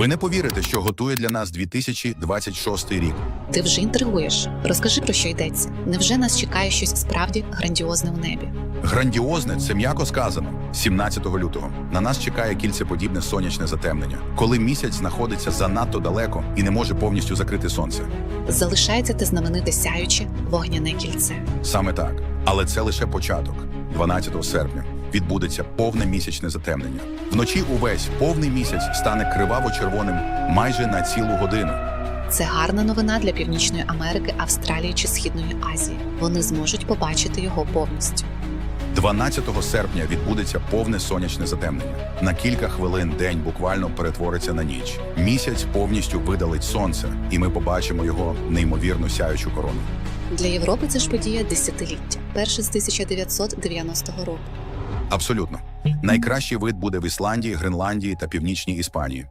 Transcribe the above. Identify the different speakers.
Speaker 1: Ви не повірите, що готує для нас 2026 рік.
Speaker 2: Ти вже інтригуєш. Розкажи про що йдеться. Невже нас чекає щось справді грандіозне у небі?
Speaker 1: Грандіозне це м'яко сказано. 17 лютого на нас чекає кільцеподібне сонячне затемнення, коли місяць знаходиться занадто далеко і не може повністю закрити сонце.
Speaker 2: Залишається те знамените сяюче вогняне кільце.
Speaker 1: Саме так. Але це лише початок. 12 серпня відбудеться повне місячне затемнення. Вночі увесь повний місяць стане криваво-червоним майже на цілу годину.
Speaker 2: Це гарна новина для Північної Америки, Австралії чи Східної Азії. Вони зможуть побачити його повністю.
Speaker 1: 12 серпня відбудеться повне сонячне затемнення. На кілька хвилин день буквально перетвориться на ніч. Місяць повністю видалить сонце, і ми побачимо його неймовірно сяючу корону.
Speaker 2: Для Європи це ж подія десятиліття, перше з 1990 року.
Speaker 1: Абсолютно найкращий вид буде в Ісландії, Гренландії та Північній Іспанії.